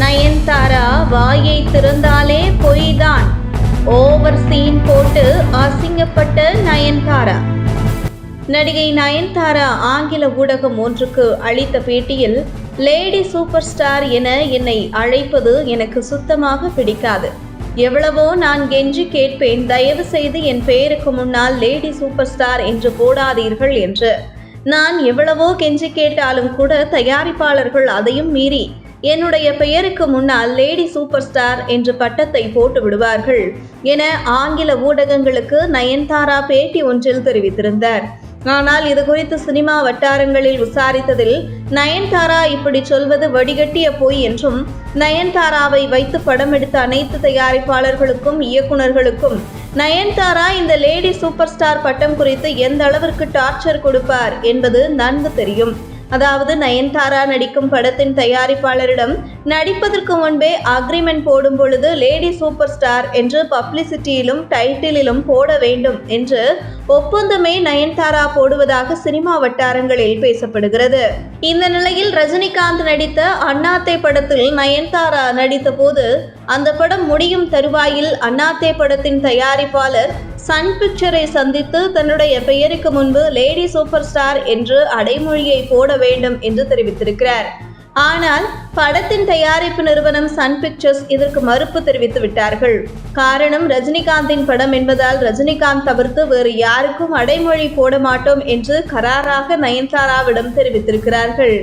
நயன்தாரா வாயை திறந்தாலே பொய்தான். Over scene போட்டு அசிங்கப்பட்ட நயன்தாரா. நடிகை நயன்தாரா ஆங்கில ஊடகம் ஒன்றுக்கு அளித்த பேட்டியில் லேடி சூப்பர் ஸ்டார் என என்னை அழைப்பது எனக்கு சுத்தமாக பிடிக்காது. எவ்வளவோ நான் கெஞ்சி கேட்பேன் தயவு செய்து என் பெயருக்கு முன்னால் லேடி சூப்பர் ஸ்டார் என்று போடாதீர்கள் என்று. நான் எவ்வளவோ கெஞ்சி கேட்டாலும் கூட தயாரிப்பாளர்கள் அதையும் மீறி என்னுடைய பெயருக்கு முன்னால் லேடி சூப்பர் ஸ்டார் என்ற பட்டத்தை போட்டு விடுவார்கள் என ஆங்கில ஊடகங்களுக்கு நயன்தாரா பேட்டி ஒன்றில் தெரிவித்திருந்தார். ஆனால் இது குறித்து சினிமா வட்டாரங்களில் விசாரித்ததில் நயன்தாரா இப்படி சொல்வது வடிகட்டிய பொய் என்றும் நயன்தாராவை வைத்து படம் எடுத்த அனைத்து தயாரிப்பாளர்களுக்கும் இயக்குனர்களுக்கும் நயன்தாரா இந்த லேடி சூப்பர் ஸ்டார் பட்டம் குறித்து எந்த அளவிற்கு டார்ச்சர் கொடுப்பார் என்பது நன்கு தெரியும். அதாவது நயன்தாரா நடிக்கும் படத்தின் தயாரிப்பாளரிடம் நடிப்பதற்கு முன்பே அக்ரிமெண்ட் போடும் பொழுது லேடி சூப்பர் ஸ்டார் என்று பப்ளிசிட்டியிலும் டைட்டிலிலும் போட வேண்டும் என்று ஒப்பந்தமே நயன்தாரா போடுவதாக சினிமா வட்டாரங்களில் பேசப்படுகிறது. இந்த நிலையில் ரஜினிகாந்த் நடித்த அண்ணாத்தே படத்தில் நயன்தாரா நடித்த போது அந்த படம் முடியும் தருவாயில் அண்ணாத்தே படத்தின் தயாரிப்பாளர் சன் பிக்சரை சந்தித்து தன்னுடைய பெயருக்கு முன்பு லேடி சூப்பர் ஸ்டார் என்று அடைமொழியை போட வேண்டும் என்று தெரிவித்திருக்கிறார். ஆனால் படத்தின் தயாரிப்பு நிறுவனம் சன் பிக்சர்ஸ் இதற்கு மறுப்பு தெரிவித்து விட்டார்கள். காரணம் ரஜினிகாந்தின் படம் என்பதால் ரஜினிகாந்த் தவிர்த்து வேறு யாருக்கும் அடைமொழி போட மாட்டோம் என்று கராராக நயன்தாராவிடம் தெரிவித்திருக்கிறார்கள்.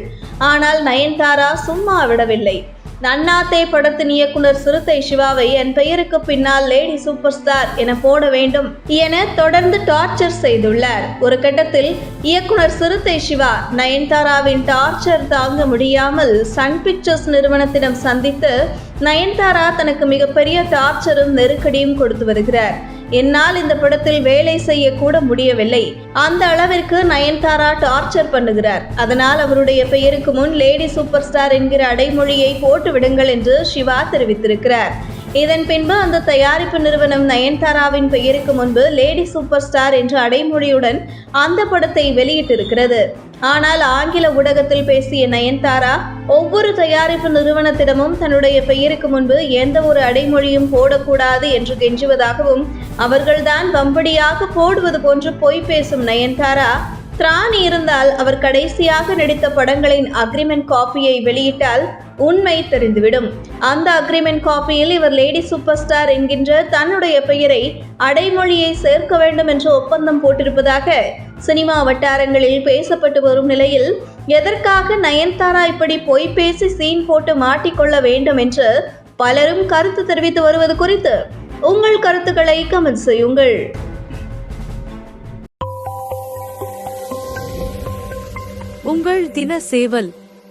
ஆனால் நயன்தாரா சும்மா விடவில்லை. நன்னாத்தே படத்தின் இயக்குனர் சிறுத்தை சிவாவை என் பெயருக்கு பின்னால் லேடி சூப்பர் ஸ்டார் என போட வேண்டும் என தொடர்ந்து டார்ச்சர் செய்துள்ளார். ஒரு கட்டத்தில் இயக்குனர் சிறுத்தை சிவா நயன்தாராவின் டார்ச்சர் தாங்க முடியாமல் சன் பிக்சர்ஸ் நிறுவனத்திடம் சந்தித்து நயன்தாரா தனக்கு மிகப்பெரிய டார்ச்சரும் நெருக்கடியும் கொடுத்து வருகிறார். என்னால் இந்த படத்தில் வேலை செய்ய கூட முடியவில்லை. அந்த அளவிற்கு நயன்தாரா டார்ச்சர் பண்ணுகிறார். அதனால் அவருடைய பெயருக்கு முன் லேடி சூப்பர் ஸ்டார் என்கிற அடைமொழியை போட்டு விடுங்கள் என்று சிவா தெரிவித்திருக்கிறார். இதன் பின்பு அந்த தயாரிப்பு நிறுவனம் நயன்தாராவின் பெயருக்கு முன்பு லேடி சூப்பர் ஸ்டார் என்ற அடைமொழியுடன் அந்த படத்தை வெளியிட்டிருக்கிறது. ஆனால் ஆங்கில ஊடகத்தில் பேசிய நயன்தாரா ஒவ்வொரு தயாரிப்பு நிறுவனத்திடமும் தன்னுடைய பெயருக்கு முன்பு எந்த ஒரு அடைமொழியும் போடக்கூடாது என்று கெஞ்சுவதாகவும் அவர்கள்தான் வம்படியாக போடுவது போன்று பொய் பேசும் நயன்தாரா திராணி இருந்தால் அவர் கடைசியாக நடித்த படங்களின் அக்ரிமெண்ட் காப்பியை வெளியிட்டால் உண்மை தெரிந்துவிடும். அந்த அக்ரிமெண்ட் காப்பியில் இவர் லேடி சூப்பர் ஸ்டார் என்கின்ற தன்னுடைய பெயரை அடைமொழியை சேர்க்க வேண்டும் என்று ஒப்பந்தம் போட்டிருப்பதாக சினிமா வட்டாரங்களில் பேசப்பட்டு வரும் நிலையில் எதற்காக நயன்தாரா இப்படி பொய் பேசி சீன் போட்டு மாட்டிக்கொள்ள வேண்டும் என்று பலரும் கருத்து தெரிவித்து வருவது குறித்து உங்கள் கருத்துக்களை கமெண்ட் செய்யுங்கள். உங்கள் தின சேவல்